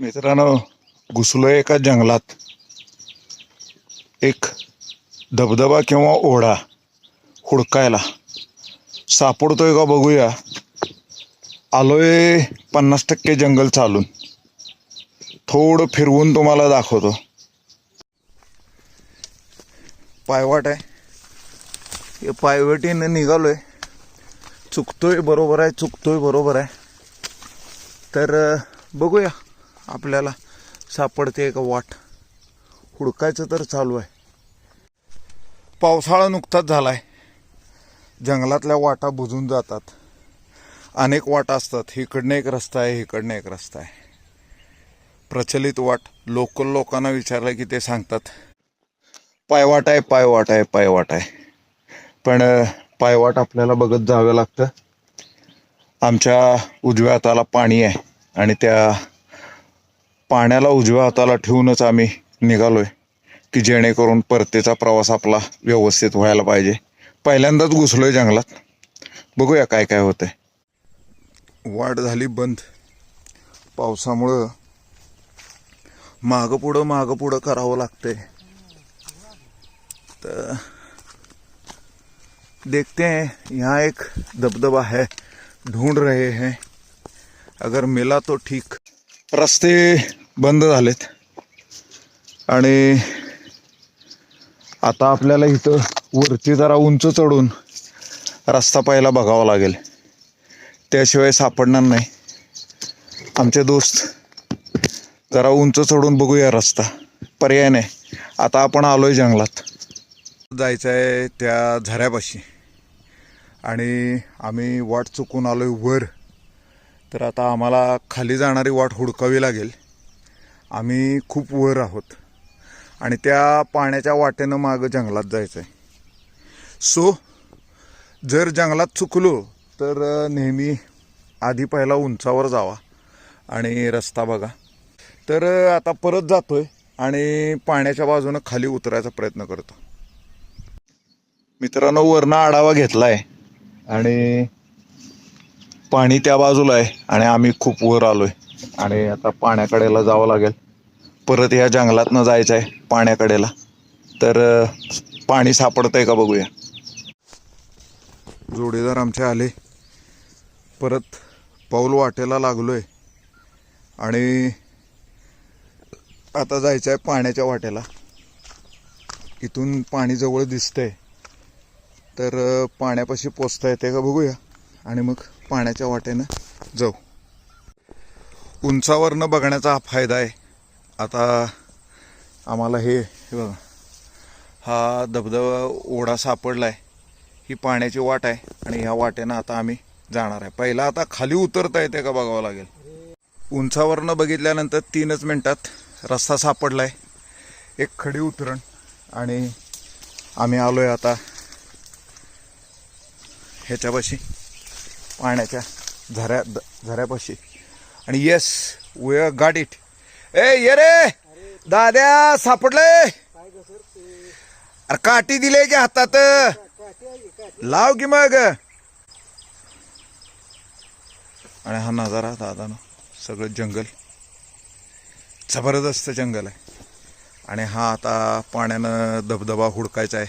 मित्रांनो घुसलोय एका जंगलात. एक धबधबा किंवा ओढा हुडकायला. सापडतोय का बघूया. आलोय पन्नास टक्के जंगल चालून. थोडं फिरवून तुम्हाला दाखवतो. पायवाट आहे. हे पायवटीनं निघालोय. चुकतोय बरोबर आहे चुकतोय बरोबर आहे. तर बघूया. आपल्याला सापडते का वाट? हुडकायचं तर चालू आहे. पावसाळा नुकताच झाला आहे जंगलातल्या वाटा बुजून जातात. अनेक वाटा असतात. इकडनं एक रस्ता आहे इकडनं एक रस्ता आहे. प्रचलित वाट लोकल लोकांना विचारलं की ते सांगतात पायवाट आहे पायवाट आहे पायवाट आहे. पण पायवाट आपल्याला बघत जावं लागतं. आमच्या उजव्या हाताला पाणी आहे आणि त्या पाण्याला उजव्या हाताला ठेवूनच आम्ही निघालोय की जेणेकरून परतीचा प्रवास आपला व्यवस्थित व्हायला पाहिजे. पहिल्यांदाच घुसलोय जंगलात. बघूया काय काय होतंय. वाट झाली बंद. पावसामुळं मागं पुढं मागं पुढं करावं लागतंय. तर देखते हैं यहाँ एक दबदबा है ढूंढ रहे हैं. अगर मिला तो ठीक. रस्ते बंद झालेत. आणि आता आपल्याला इथं वरती जरा उंच चढून रस्ता पाहायला बघावा लागेल. त्याशिवाय सापडणार नाही. आमचे दोस्त जरा उंच चढून बघूया रस्ता. पर्याय नाही. आता आपण आलोय जंगलात. जायचं आहे त्या झऱ्यापाशी. आणि आम्ही वाट चुकून आलोय वर. तर आता आम्हाला खाली जाणारी वाट हुडकावी लागेल. आम्ही खूप वर आहोत. आणि त्या पाण्याच्या वाटेनं मागं जंगलात जायचं आहे सो जर जंगलात चुकलो तर नेहमी आधी पहिला उंचावर जावा आणि रस्ता बघा. तर आता परत जातो आहे आणि पाण्याच्या बाजूनं खाली उतरायचा प्रयत्न करतो. मित्रांनो वरनं आढावा घेतला आहे आणि पाणी त्या बाजूला आहे आणि आम्ही खूप वर आलो आहे आणि आता पाण्याकडेला जावं लागेल. परत ह्या जंगलातनं जायचं आहे पाण्याकडेला. तर पाणी पाणी सापडतंय का बघूया. जोडीदार आमचे आले. परत पाऊल वाटेला लागलोय. आणि आता जायचं आहे पाण्याच्या वाटेला. इथून पाणी जवळ दिसतंय. तर पाण्यापाशी पोचता येते का बघूया. आणि मग पाण्याच्या वाटेनं जाऊ. उंचावरनं बघण्याचा हा फायदा आहे. आता आम्हाला हे बघा. हा धबधबा ओढा सापडला आहे ही पाण्याची वाट आहे आणि ह्या वाटेनं आता आम्ही जाणार आहे. पहिला आता खाली उतरता येते का बघावं लागेल. उंचावरनं बघितल्यानंतर तीनच मिनटात रस्ता सापडला आहे एक खडी उतरण आणि आम्ही आलोय आता ह्याच्यापाशी पाण्याच्या झऱ्या द- झऱ्यापाशी. आणि येस वे गाट इट ए ये रे! दाद्या सापडले! अरे काठी दिले की हातात. लाव की मग. आणि हा नजारा दादा ना सगळं जंगल. जबरदस्त जंगल आहे. आणि हा आता पाण्यानं धबधबा हुडकायचा आहे.